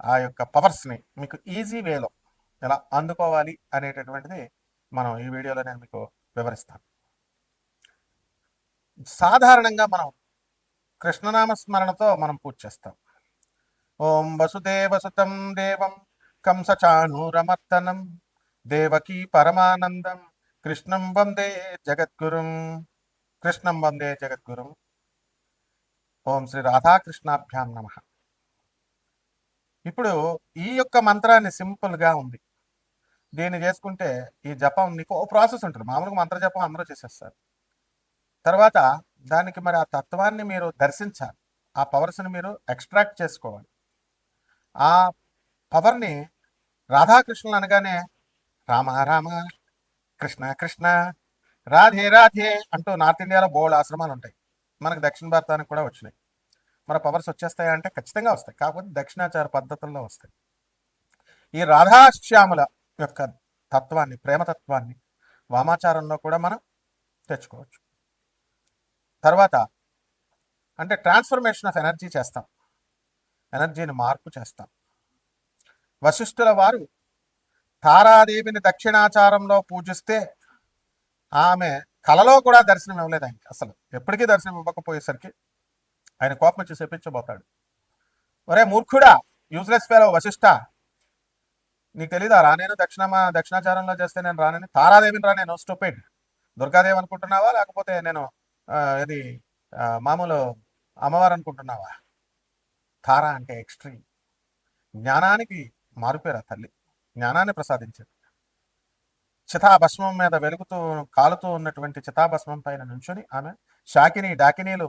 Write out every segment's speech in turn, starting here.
ఆ యొక్క పవర్స్ని మీకు ఈజీ వేలో ఎలా అందుకోవాలి అనేటటువంటిది మనం ఈ వీడియోలో నేను మీకు వివరిస్తాను. సాధారణంగా మనం కృష్ణనామ స్మరణతో మనం పూజ చేస్తాం. ఓం వసుదేవసుతం దేవం కంసచాణూరమర్తనం దేవకీ పరమానందం కృష్ణం వందే జగద్గురుం కృష్ణం వందే జగద్గురుం. ఓం శ్రీ రాధాకృష్ణాభ్యాం నమ. ఇప్పుడు ఈ యొక్క మంత్రాన్ని సింపుల్గా ఉంది. దీన్ని చేసుకుంటే ఈ జపం నీకు ఓ ప్రాసెస్ ఉంటుంది. మామూలుగా మంత్ర జపం అందరూ చేసేస్తారు. తర్వాత దానికి మరి ఆ తత్వాన్ని మీరు దర్శించాలి. ఆ పవర్స్ని మీరు ఎక్స్ట్రాక్ట్ చేసుకోవాలి. ఆ పవర్ని రాధాకృష్ణులు అనగానే రామ రామ కృష్ణ కృష్ణ రాధే రాధే అంటూ నార్త్ ఇండియాలో బోల్డ్ ఆశ్రమాలు ఉంటాయి. మనకు దక్షిణ భారతానికి కూడా వచ్చినాయి. మన పవర్స్ వచ్చేస్తాయా అంటే ఖచ్చితంగా వస్తాయి. కాకపోతే దక్షిణాచార పద్ధతుల్లో వస్తాయి. ఈ రాధాశ్యాముల యొక్క తత్వాన్ని ప్రేమతత్వాన్ని వామాచారంలో కూడా మనం తెచ్చుకోవచ్చు. తర్వాత అంటే ట్రాన్స్ఫర్మేషన్ ఆఫ్ ఎనర్జీ చేస్తాం. ఎనర్జీని మార్పు చేస్తాం. వశిష్ఠుల వారు తారాదేవిని దక్షిణాచారంలో పూజిస్తే ఆమె కలలో కూడా దర్శనం ఇవ్వలేదు ఆయనకి. అసలు ఎప్పటికీ దర్శనం ఇవ్వకపోయేసరికి ఆయన కోపం వచ్చి చెప్పించబోతాడు. ఒరే మూర్ఖుడా యూజ్లెస్ ఫెలో వశిష్ఠ నీకు తెలీదా? రానేను దక్షిణమా దక్షిణాచారంలో చేస్తే నేను రానని. తారాదేవిని రానేను స్టూపిడ్ దుర్గాదేవి అనుకుంటున్నావా? లేకపోతే నేను ఇది మామూలు అమ్మవారు అనుకుంటున్నావా? తారా అంటే ఎక్స్ట్రీమ్ జ్ఞానానికి మారుపేరా తల్లి. జ్ఞానాన్ని ప్రసాదించింది. చితాభస్మం మీద వెలుగుతూ కాలుతూ ఉన్నటువంటి చితాభస్మం పైన నుంచుని ఆమె షాకిని డాకినీలు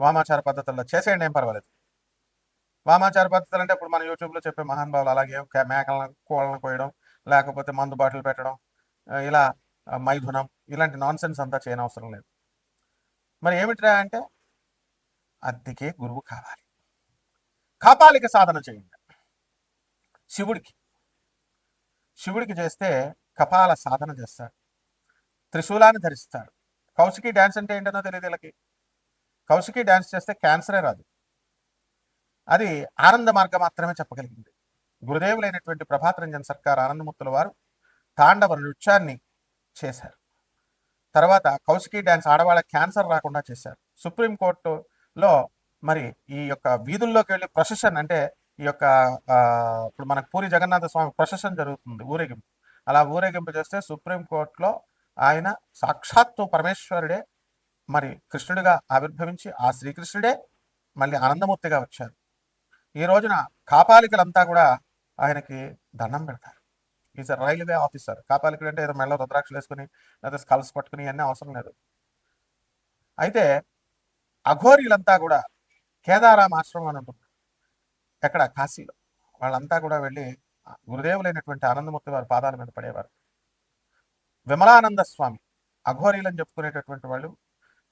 వామాచార పద్ధతుల్లో చేసేయండి ఏం పర్వాలేదు. వామాచార పద్ధతులు అంటే ఇప్పుడు మన యూట్యూబ్లో చెప్పే మహానుభావులు అలాగే మేకలను కోళ్ళను కోయడం లేకపోతే మందు బాటిల్ పెట్టడం ఇలా మైథునం ఇలాంటి నాన్ సెన్స్ అంతా చేయనవసరం లేదు. మరి ఏమిట్రా అంటే అద్దెకే గురువు కావాలి. కాపాలిక సాధన చేయండి. శివుడికి. శివుడికి చేస్తే కపాల సాధన చేస్తాడు. త్రిశూలాన్ని ధరిస్తాడు. కౌశికి డ్యాన్స్ అంటే ఏంటనో తెలియదు వీళ్ళకి. కౌశికి డ్యాన్స్ చేస్తే క్యాన్సరే రాదు. అది ఆనంద మార్గం మాత్రమే చెప్పగలిగింది. గురుదేవులైనటువంటి ప్రభాత్ రంజన్ సర్కార్ ఆనందమూర్తుల వారు తాండవ నృత్యాన్ని చేశారు. తర్వాత కౌశికి డ్యాన్స్ ఆడవాళ్ళ క్యాన్సర్ రాకుండా చేశారు. సుప్రీంకోర్టులో మరి ఈ యొక్క వీధుల్లోకి వెళ్ళి ప్రొసెషన్ అంటే ఈ యొక్క ఇప్పుడు మనకు పూరి జగన్నాథ స్వామి ప్రొసెషన్ జరుగుతుంది ఊరేగింపు. అలా ఊరేగింపు చేస్తే సుప్రీంకోర్టులో ఆయన సాక్షాత్తు పరమేశ్వరుడే మరి కృష్ణుడిగా ఆవిర్భవించి ఆ శ్రీకృష్ణుడే మళ్ళీ ఆనందమూర్తిగా వచ్చారు. ఈ రోజున కాపాలికలంతా కూడా ఆయనకి దండం పెడతారు. ఈజ్ రైల్వే ఆఫీసర్ కాపాలికుడు అంటే ఏదో మెల్ల రుద్రాక్షలు వేసుకుని లేదా స్కల్స్ పట్టుకుని అన్నీ అవసరం లేదు. అయితే అఘోరీలంతా కూడా కేదారాం ఆశ్రమం అని ఉంటుంది ఎక్కడ? కాశీలో. వాళ్ళంతా కూడా వెళ్ళి గురుదేవులైనటువంటి ఆనందమూర్తి వారి పాదాల మీద పడేవారు. విమలానంద స్వామి అఘోరీలని చెప్పుకునేటటువంటి వాళ్ళు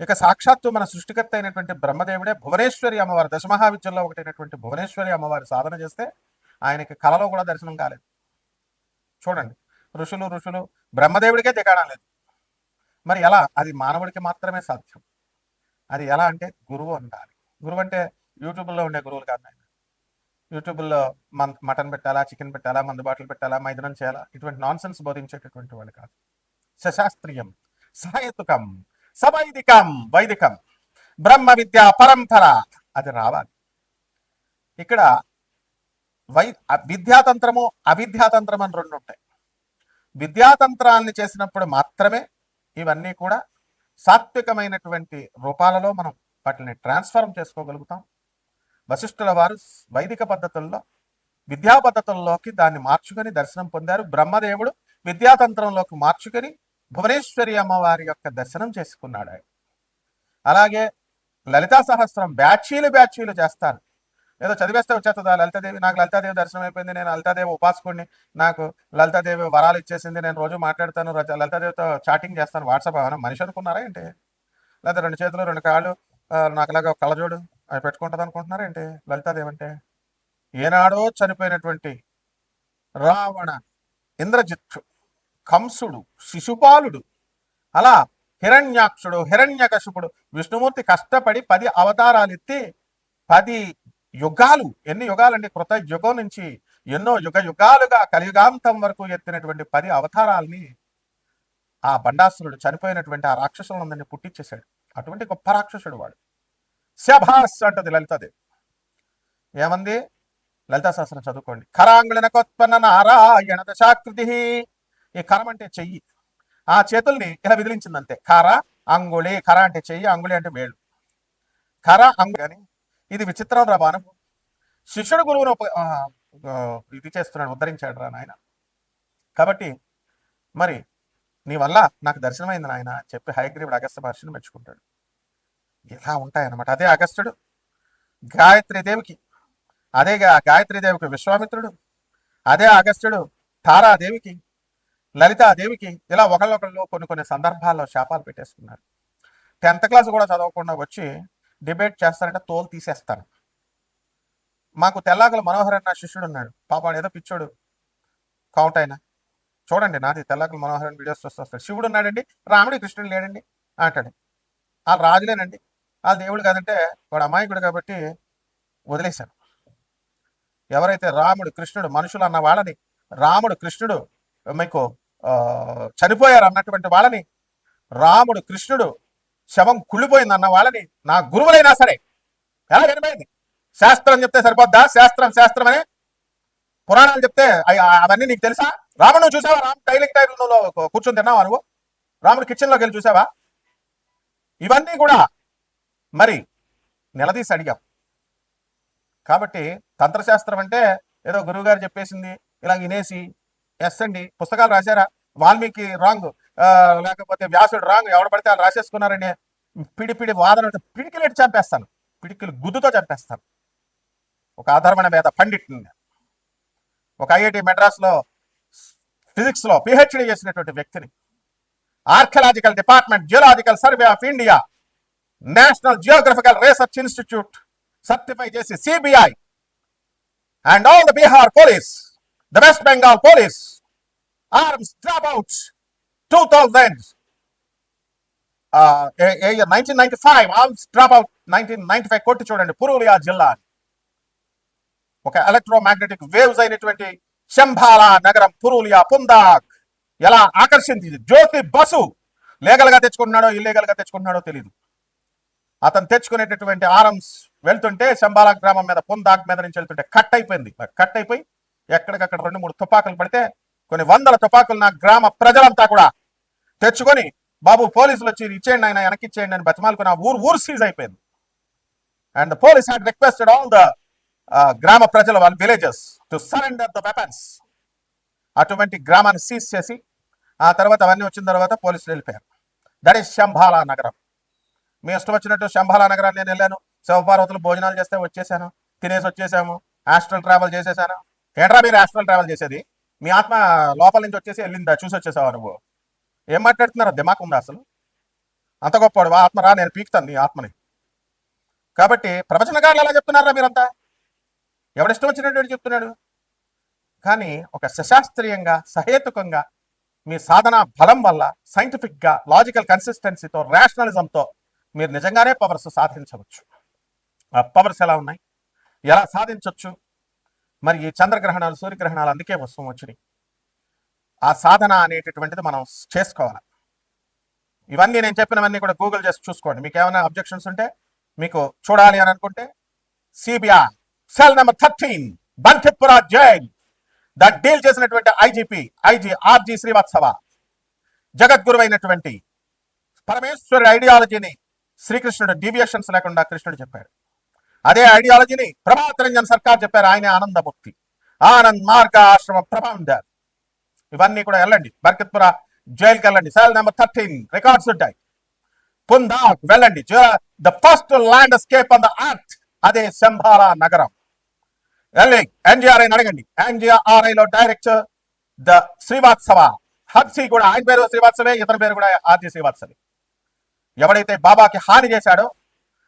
ఇక సాక్షాత్తు మన సృష్టికర్త అయినటువంటి బ్రహ్మదేవుడే భువనేశ్వరి అమ్మవారి దశమహావిద్యంలో ఒకటైనటువంటి భువనేశ్వరి అమ్మవారి సాధన చేస్తే ఆయనకి కలలో కూడా దర్శనం కాలేదు. చూడండి ఋషులు ఋషులు బ్రహ్మదేవుడికే దిగాడం లేదు. మరి ఎలా? అది మానవుడికి మాత్రమే సాధ్యం. అది ఎలా అంటే గురువు ఉండాలి. గురువు అంటే యూట్యూబ్లో ఉండే గురువులు కాదు ఆయన యూట్యూబ్లో మన్ మటన్ పెట్టాలా చికెన్ పెట్టాలా మందు బాటిల్ పెట్టాలా మైదనం చేయాలా? ఇటువంటి నాన్ సెన్స్ బోధించేటటువంటి వాళ్ళు కాదు. సశాస్త్రీయం సహేతుకం సవైదికం వైదికం. బ్రహ్మ విద్య పరంపర అది రావాలి. ఇక్కడ వై విద్యాతంత్రము అవిద్యాతంత్రం అని రెండు ఉంటాయి. విద్యాతంత్రాన్ని చేసినప్పుడు మాత్రమే ఇవన్నీ కూడా సాత్వికమైనటువంటి రూపాలలో మనం వాటిని ట్రాన్స్ఫార్మ్ చేసుకోగలుగుతాం. వశిష్ఠుల వారు వైదిక పద్ధతుల్లో విద్యా పద్ధతుల్లోకి దాన్ని మార్చుకొని దర్శనం పొందారు. బ్రహ్మదేవుడు విద్యాతంత్రంలోకి మార్చుకొని భువనేశ్వరి అమ్మవారి యొక్క దర్శనం చేసుకున్నాడు అలాగే లలితా సహస్రం బ్యాచీలు బ్యాచీలు చేస్తారు. ఏదో చదివేస్తే వచ్చేస్తుందా లలితాదేవి నాకు లలితాదేవి దర్శనం అయిపోయింది నేను లలితాదేవి ఉపాసకుడిని నాకు లలితాదేవి వరాలు ఇచ్చేసింది నేను రోజు మాట్లాడతాను లలితాదేవితో చాటింగ్ చేస్తాను వాట్సాప్ ఏమైనా మనిషి అనుకున్నారా ఏంటి? లేదా రెండు చేతులు రెండు కాళ్ళు నాకు ఇలాగ ఒక కళ్ళజోడు అవి పెట్టుకుంటుంది అనుకుంటున్నారా ఏంటి? లలితాదేవి అంటే ఏనాడో చనిపోయినటువంటి రావణ ఇంద్రజిత్తు. కంసుడు శిశుపాలుడు. అలా హిరణ్యాక్షుడు హిరణ్యకశిపుడు విష్ణుమూర్తి కష్టపడి పది అవతారాలు ఎత్తి పది యుగాలు ఎన్ని యుగాలండి? కృత యుగం నుంచి ఎన్నో యుగ యుగాలుగా కలియుగాంతం వరకు ఎత్తినటువంటి పది అవతారాల్ని ఆ బండాసురుడు చనిపోయినటువంటి ఆ రాక్షసులందరినీ పుట్టించేశాడు అటువంటి గొప్ప రాక్షసుడు వాడు. శభాస్ అంటది లలితాదేవి ఏమంది? లలితా శాస్త్రం చదువుకోండి కరాంగుళనకోత్పన్న నారాయణ దశాకృతి ఈ కరం అంటే చెయ్యి. ఆ చేతుల్ని ఇలా విదిలించింది అంతే కర అంగుళి కర అంటే చెయ్యి అంగుళి అంటే వేళ్ళు కర అంగు అని ఇది విచిత్రం రా బాణం శిష్యుడు గురువును ఇది చేస్తున్నాడు ఉద్ధరించాడు రా నాయన. కాబట్టి మరి నీ వల్ల నాకు దర్శనమైంది నాయన అని చెప్పి హయగ్రీవుడు అగస్త మహర్షిని మెచ్చుకుంటాడు. ఇలా ఉంటాయన్నమాట. అదే అగస్త్యుడు గాయత్రి దేవికి అదే గా- గాయత్రి దేవికి విశ్వామిత్రుడు అదే అగస్త్యుడు తారాదేవికి లలితాదేవికి ఇలా ఒకళ్ళొకళ్ళు కొన్ని కొన్ని సందర్భాల్లో శాపాలు పెట్టేసుకున్నారు. టెన్త్ క్లాస్ కూడా చదవకుండా వచ్చి డిబేట్ చేస్తారంటే తోలు తీసేస్తారు. మాకు తెల్లాకల మనోహర్ అన్న శిష్యుడు ఉన్నాడు. పాపాడు ఏదో పిచ్చోడు. కౌంట్ అయినా. చూడండి నాది తెల్లాకల మనోహర్ అని వీడియోస్ వస్తారు శివుడు ఉన్నాడండి. రాముడి కృష్ణుడు లేడండి అంటాడు. ఆ రాజులేనండి. ఆ దేవుడు కాదంటే వాడు అమాయకుడు కాబట్టి వదిలేశాను ఎవరైతే రాముడు కృష్ణుడు మనుషులు అన్న వాళ్ళని రాముడు కృష్ణుడు మీకు చనిపోయారు అన్నటువంటి వాళ్ళని రాముడు కృష్ణుడు శవం కుళ్ళిపోయింది అన్న వాళ్ళని నా గురువులైనా సరే ఎలా వినమైంది శాస్త్రం చెప్తే సరిపోద్దా? శాస్త్రం శాస్త్రం అని పురాణాలు చెప్తే అవన్నీ నీకు తెలుసా? రాముడు నువ్వు చూసావా? రామ్ టైలింగ్ టైంలో కూర్చొని తిన్నావా నువ్వు? రాముడు కిచెన్లోకి వెళ్ళి చూసావా? ఇవన్నీ కూడా మరి నిలదీసి అడిగాం. కాబట్టి తంత్రశాస్త్రం అంటే ఏదో గురువుగారు చెప్పేసింది ఇలా వినేసి ఎస్ అండి పుస్తకాలు రాశారా? వాల్మీకి రాంగ్ లేకపోతే వ్యాసుడు రాంగ్ ఎవడు పడితే వాళ్ళు రాసేసుకున్నారని పిడిపిడి వాదన ఉంటే పిడికిలేటి చంపేస్తాను. పిడికిలు గుద్దుతో చంపేస్తాను. ఒక ఆధారమైన మీద పండిట్ని ఒక ఐఐటి మెడ్రాస్లో ఫిజిక్స్లో పిహెచ్డి చేసినటువంటి వ్యక్తిని. Archaeological department geological survey of India national geographical research institute certify చేసి CBI and all the Bihar police the West Bengal police arms drop out two thousand nineteen ninety five arms drop out nineteen ninety five కొట్టి చూడండి. పురూలియా జిల్లా. ఒక electromagnetic waves అయినటువంటి శంభాలా నగరం పురూలియా పుందాక్. ఎలా ఆకర్షించింది జ్యోతి bus. లీగల్గా తెచ్చుకున్నాడో ఇల్లీగల్గా తెచ్చుకుంటున్నాడో తెలియదు అతను తెచ్చుకునేటటువంటి ఆర్మ్స్ వెళ్తుంటే శంబాల గ్రామం మీద పుందాక్ మీద నుంచి వెళ్తుంటే కట్ అయిపోయింది. కట్ అయిపోయి ఎక్కడికక్కడ రెండు మూడు తుపాకులు పడితే కొన్ని వందల తుపాకులు నా గ్రామ ప్రజలంతా కూడా తెచ్చుకొని బాబు పోలీసులు వచ్చి ఇచ్చేయండి ఆయన వెనక్కి ఇచ్చేయండి అని బతిమాలకు నా ఊరు ఊరు సీజ్ అయిపోయింది. And the police had requested all the గ్రామ ప్రజల వాళ్ళ villages to surrender the weapons అటువంటి గ్రామాన్ని సీజ్ చేసి ఆ తర్వాత అవన్నీ వచ్చిన తర్వాత పోలీసులు వెళ్ళిపోయారు. దట్ ఈస్ శంభాలా నగరం. మీ ఇష్టం వచ్చినట్టు శంభాలా నగరాన్ని నేను వెళ్ళాను. శివపార్వతులు భోజనాలు చేస్తే వచ్చేసాను. తినేసి వచ్చేసాము. ఆస్ట్రల్ ట్రావెల్ చేసేసాను. ఏంట్రా మీరు ఆస్ట్రల్ ట్రావెల్ చేసేది? మీ ఆత్మ లోపల నుంచి వచ్చేసి వెళ్ళిందా? చూసి వచ్చేసావా నువ్వు? ఏం మాట్లాడుతున్నారా దిమాక్ ఉందా అసలు? అంత గొప్పవాడు ఆత్మ రా నేను పీకుతాను నీ ఆత్మని. కాబట్టి ప్రవచనకారులు ఎలా చెప్తున్నారా మీరంతా? ఎవడిష్టం వచ్చినటువంటి చెప్తున్నాడు? కానీ ఒక సశాస్త్రీయంగా సహేతుకంగా మీ సాధన బలం వల్ల సైంటిఫిక్గా లాజికల్ కన్సిస్టెన్సీతో రేషనలిజంతో మీరు నిజంగానే పవర్స్ సాధించవచ్చు. ఆ పవర్స్ ఎలా ఉన్నాయి? ఎలా సాధించవచ్చు మరి ఈ చంద్రగ్రహణాలు సూర్యగ్రహణాలు అందుకే వస్తూ వచ్చినాయి. ఆ సాధన అనేటటువంటిది మనం చేసుకోవాలి. ఇవన్నీ నేను చెప్పినవన్నీ కూడా గూగుల్ చేసి చూసుకోండి. మీకు ఏమైనా అబ్జెక్షన్స్ ఉంటే మీకు చూడాలి అని అనుకుంటే CBI cell number thirteen Bankitpura jail that deal చేసినటువంటి ఐజీపీ ఐజీ ఆర్జీ శ్రీవాత్సవ జగద్గురు అయినటువంటి పరమేశ్వరుడి ఐడియాలజీని శ్రీకృష్ణుడు డీవియేషన్స్ లేకుండా కృష్ణుడు చెప్పాడు. అదే ఐడియాలజీని ప్రభాత్ రంజన్ సర్కార్ చెప్పారు ఆయన ఆనందమూర్తి. ఆనంద్ మార్గ ఆశ్రమ ప్రభాండర్ ఇవన్నీ కూడా వెళ్ళండి. బర్కత్పుర జైలుకి వెళ్ళండి. సెల్ నెంబర్ థర్టీన్ రికార్డ్స్ ఉంటాయి. పుందా వెళ్ళండి. The first land on the earth అదే శంభాల నగరం. వెళ్ళి ఎన్జిఆర్ఐ అడగండి. ఎన్జిఆర్ఐలో డైరెక్టర్ ద శ్రీవాత్సవ హబ్సి కూడా ఆయన పేరు శ్రీవాత్సవే ఇతని పేరు కూడా ఆర్జీ శ్రీవాత్సవే ఎవడైతే బాబాకి హాని చేశాడో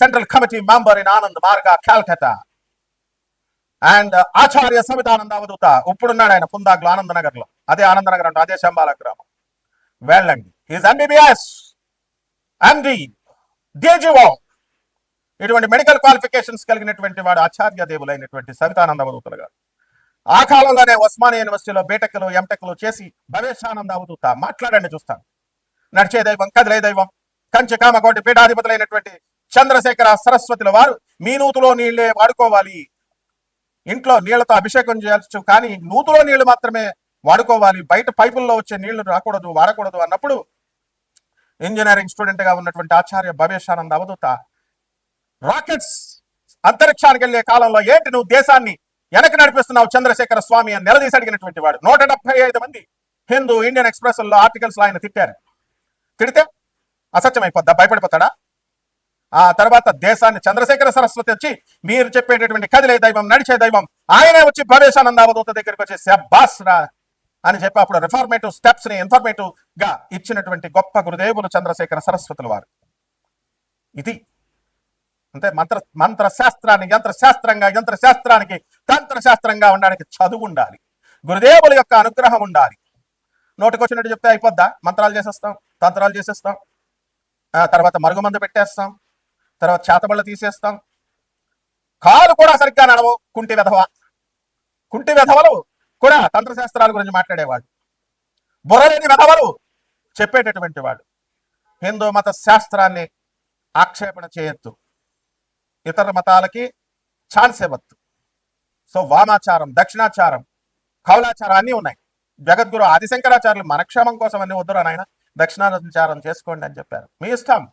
central committee member in Anand Marga Calcutta and ఆచార్య సమితానంద అవధూత ఇప్పుడున్నాడు ఆయన పుందాగ్లో ఆనందనగర్లో అదే ఆనందనగర్ అంటే అదే శంబాల గ్రామం. వెళ్ళండి. ఈజ్ ఎంబీబీఎస్ ఎండి డిజిఓ ఇటువంటి మెడికల్ క్వాలిఫికేషన్స్ కలిగినటువంటి వాడు ఆచార్య దేవులైనటువంటి సవితానంద అవధూతలు గారు. ఆ కాలంలోనే ఉస్మానియా యూనివర్సిటీలో బీటెక్లు ఎంటెక్లు చేసి భవేశానంద అవధూత మాట్లాడండి చూస్తాను. నడిచే దైవం కదిలే దైవం కంచి కామకోటి పీఠాధిపతులైనటువంటి చంద్రశేఖర సరస్వతుల వారు మీ నూతులో నీళ్ళే వాడుకోవాలి. ఇంట్లో నీళ్ళతో అభిషేకం చేయవచ్చు కానీ నూతులో నీళ్ళు మాత్రమే వాడుకోవాలి. బయట పైపుల్లో వచ్చే నీళ్ళు రాకూడదు వాడకూడదు అన్నప్పుడు ఇంజనీరింగ్ స్టూడెంట్గా ఉన్నటువంటి ఆచార్య భవేశానంద అవధూత రాకెట్స్ అంతరిక్షానికి వెళ్ళే కాలంలో ఏంటి నువ్వు దేశాన్ని వెనక్కి నడిపిస్తున్నావు చంద్రశేఖర స్వామి అని నిలదీసి అడిగినటువంటి వాడు. నూట డెబ్బై ఐదు మంది హిందూ ఇండియన్ ఎక్స్ప్రెస్లో ఆర్టికల్స్లో ఆయన తిట్టారు. తిడితే అసత్యం అయిపోద్దా? భయపడిపోతాడా? ఆ తర్వాత దేశాన్ని చంద్రశేఖర సరస్వతి వచ్చి మీరు చెప్పేటటువంటి కదిలే దైవం నడిచే దైవం ఆయనే వచ్చి ప్రవేశానంద అవధూత దగ్గరికి వచ్చి శబ్బాస్ రా అని చెప్పి అప్పుడు రిఫార్మేటివ్ స్టెప్స్ని ఇన్ఫర్మేటివ్గా ఇచ్చినటువంటి గొప్ప గురుదేవులు చంద్రశేఖర సరస్వతుల వారు. ఇది అంటే మంత్ర మంత్ర శాస్త్రాన్ని యంత్ర శాస్త్రంగా యంత్ర శాస్త్రానికి తంత్ర శాస్త్రంగా ఉండడానికి చదువు ఉండాలి. గురుదేవుల యొక్క అనుగ్రహం ఉండాలి. నోటికొచ్చినట్టు చెప్తే అయిపోద్దా? మంత్రాలు చేసేస్తాం తంత్రాలు చేసేస్తాం. ఆ తర్వాత మరుగుమందు పెట్టేస్తాం. తర్వాత చేతబళ్ళు తీసేస్తాం. కాలు కూడా సరిగ్గా నడవు కుంటి వెధవ. కుంటి వెధవలు కూడా తంత్రశాస్త్రాల గురించి మాట్లాడేవాడు బుర్రలేని వెధవలు చెప్పేటటువంటి వాడు హిందూ మత శాస్త్రాన్ని ఆక్షేపణ చేయొద్దు. ఇతర మతాలకి ఛాన్స్ ఇవ్వద్దు. సో వామాచారం దక్షిణాచారం కౌలాచారం అన్నీ ఉన్నాయి. జగద్గురు ఆదిశంకరాచార్యులు మనక్షేమం కోసం అన్ని వద్దురా నాయన దక్షిణాచారం చేసుకోండి అని చెప్పారు. మీ ఇష్టం.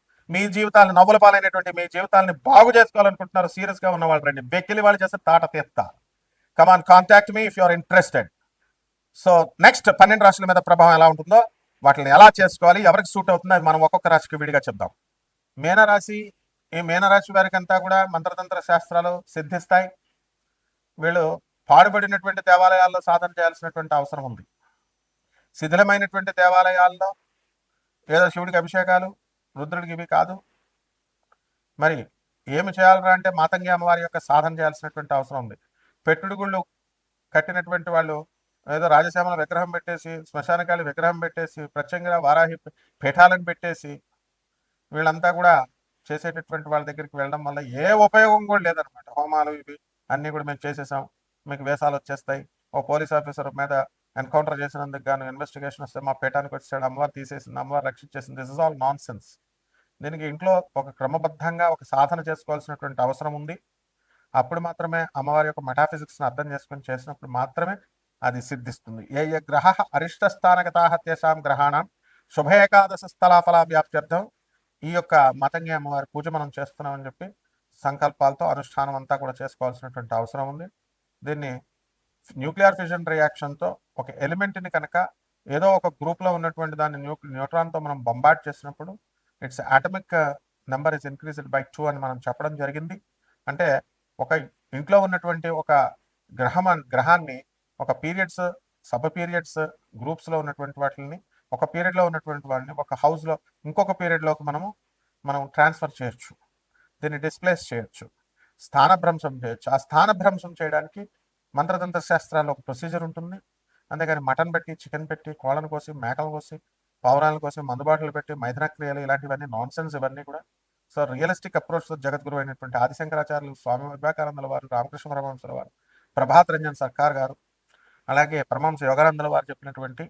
మీ జీవితాలను నవ్వుల పాలైనటువంటి మీ జీవితాలని బాగు చేసుకోవాలనుకుంటున్నారు సీరియస్గా ఉన్న వాళ్ళు రండి. బెక్కిలి వాళ్ళు చేస్తే తాట తీస్తా. Come on contact me if you are interested so next పన్నెండు రాశుల మీద ప్రభావం ఎలా ఉంటుందో వాటిని ఎలా చేసుకోవాలి ఎవరికి సూట్ అవుతుందో అది మనం ఒక్కొక్క రాశికి విడిగా చెప్దాం. మీనరాశి ఈ మీనరాశి వారికి అంతా కూడా మంత్రతంత్ర శాస్త్రాలు సిద్ధిస్తాయి. వీళ్ళు పాడుబడినటువంటి దేవాలయాల్లో సాధన చేయాల్సినటువంటి అవసరం ఉంది. శిథిలమైనటువంటి దేవాలయాల్లో ఏదో శివుడికి అభిషేకాలు రుద్రుడికి ఇవి కాదు. మరి ఏమి చేయాలరా అంటే మాతంగి అమ్మవారి యొక్క సాధన చేయాల్సినటువంటి అవసరం ఉంది. పెట్టుడు గుళ్ళు కట్టినటువంటి వాళ్ళు ఏదో రాజశ్యామల విగ్రహం పెట్టేసి శ్మశానకాళి విగ్రహం పెట్టేసి ప్రత్యంగా వారాహి పీఠాలను పెట్టేసి వీళ్ళంతా కూడా చేసేటటువంటి వాళ్ళ దగ్గరికి వెళ్ళడం వల్ల ఏ ఉపయోగం కూడా లేదనమాట హోమాలు ఇవి అన్నీ కూడా మేము చేసేసాం. మీకు వేసాలు వచ్చేస్తాయి. ఓ పోలీస్ ఆఫీసర్ మీద ఎన్కౌంటర్ చేసినందుకు గాను ఇన్వెస్టిగేషన్ వస్తే మా పీఠానికి వచ్చాడు అమ్మవారు తీసేసింది అమ్మవారు రక్షించేసింది. This is all nonsense దీనికి ఇంట్లో ఒక క్రమబద్ధంగా ఒక సాధన చేసుకోవాల్సినటువంటి అవసరం ఉంది. అప్పుడు మాత్రమే అమ్మవారి యొక్క మెటాఫిజిక్స్ని అర్థం చేసుకొని చేసినప్పుడు మాత్రమే అది సిద్ధిస్తుంది. ఏ ఏ గ్రహ అరిష్ట స్థానగతాహత్యశాం గ్రహాణం శుభ ఏకాదశ స్థలాఫల వ్యాప్త్యర్థం ఈ యొక్క మతంగి అమ్మవారి పూజ మనం చేస్తున్నామని చెప్పి సంకల్పాలతో అనుష్ఠానం అంతా కూడా చేసుకోవాల్సినటువంటి అవసరం ఉంది. దీన్ని న్యూక్లియర్ ఫిజన్ రియాక్షన్తో ఒక ఎలిమెంట్ని కనుక ఏదో ఒక గ్రూప్లో ఉన్నటువంటి దాన్ని న్యూ న్యూట్రాన్తో మనం బొంబాట్ చేసినప్పుడు its atomic number is increased by two అని మనం చెప్పడం జరిగింది. అంటే ఒక ఇంట్లో ఉన్నటువంటి ఒక గ్రహం గ్రహాన్ని ఒక పీరియడ్స్ సబ్ పీరియడ్స్ గ్రూప్స్లో ఉన్నటువంటి వాటిని ఒక పీరియడ్లో ఉన్నటువంటి వాటిని ఒక హౌస్లో ఇంకొక పీరియడ్లోకి మనము మనం ట్రాన్స్ఫర్ చేయొచ్చు. దీన్ని డిస్ప్లేస్ చేయొచ్చు. స్థానభ్రంశం చేయొచ్చు. ఆ స్థానభ్రంశం చేయడానికి మంత్రతంత్ర శాస్త్రాల్లో ఒక ప్రొసీజర్ ఉంటుంది. అంతేగాని మటన్ పెట్టి చికెన్ పెట్టి కోళ్ళను కోసి మేకలు కోసి పౌరాలను కోసి మందుబాటులు పెట్టి మైథన క్రియలు ఇలాంటివన్నీ నాన్ సెన్స్ ఇవన్నీ కూడా. సో రియలిస్టిక్ అప్రోచ్తో జగద్గురు అయినటువంటి ఆదిశంకరాచార్యులు స్వామి వివేకానందుల వారు రామకృష్ణ పరమహంసుల వారు ప్రభాత్ రంజన్ సర్కార్ గారు అలాగే పరమహంస యోగానందుల వారు చెప్పినటువంటి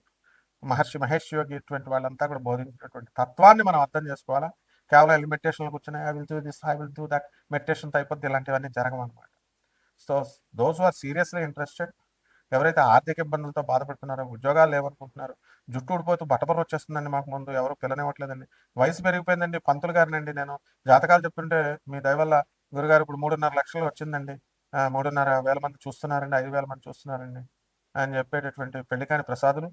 మహర్షి మహేష్ యోగి ఇటువంటి వాళ్ళంతా కూడా బోధించినటువంటి తత్వాన్ని మనం అర్థం చేసుకోవాలా? కేవలం వెళ్ళి మెడిటేషన్లో కూర్చొని I will do this I will do that మెడిటేషన్తో అయిపోద్ది ఇలాంటివన్నీ జరగమన్నమాట so those are seriously interested ఎవరైతే ఆర్థిక ఇబ్బందులతో బాధపడుతున్నారో ఉద్యోగాలు లేవనుకుంటున్నారు జుట్టు ఊడిపోతూ బట్టబర వచ్చేస్తుందండి మాకు ముందు ఎవరు పిల్లనివ్వట్లేదండి వయసు పెరిగిపోయిందండి పంతులు గారినండి నేను. జాతకాలు చెప్తుంటే మీ దయవల్ల గురుగారు ఇప్పుడు మూడున్నర లక్షలు వచ్చిందండి. మూడున్నర వేల మంది చూస్తున్నారండి ఐదు వేల మంది చూస్తున్నారండి అని చెప్పేటటువంటి పెళ్ళికాని ప్రసాదులు.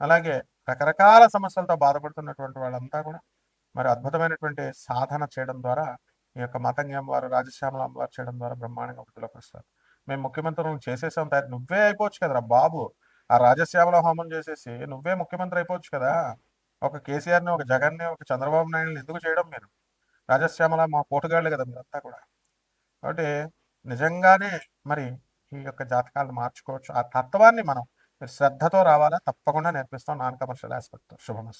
అలాగే రకరకాల సమస్యలతో బాధపడుతున్నటువంటి వాళ్ళంతా కూడా మరి అద్భుతమైనటువంటి సాధన చేయడం ద్వారా ఈ యొక్క మతంగం వారు రాజశ్యామల అమ్మవారు చేయడం ద్వారా బ్రహ్మాండంగా వృద్ధిలోకి వస్తారు మేము ముఖ్యమంత్రులను చేసేసాం తయారు నువ్వే అయిపోవచ్చు కదరా బాబు. ఆ రాజశ్యామల హోమం చేసేసి నువ్వే ముఖ్యమంత్రి అయిపోవచ్చు కదా. ఒక కేసీఆర్ని ఒక జగన్ని ఒక చంద్రబాబు నాయుడుని ఎందుకు చేయడం మీరు? రాజశ్యామల మా పోటుగాళ్ళు కదా మీరంతా కూడా. కాబట్టి నిజంగానే మరి ఈ యొక్క జాతకాలను మార్చుకోవచ్చు. ఆ తత్వాన్ని మనం శ్రద్ధతో రావాలా? తప్పకుండా నేర్పిస్తాం. నాన్ కమర్షియల్ ఆస్పెక్ట్ శుభమస్తు.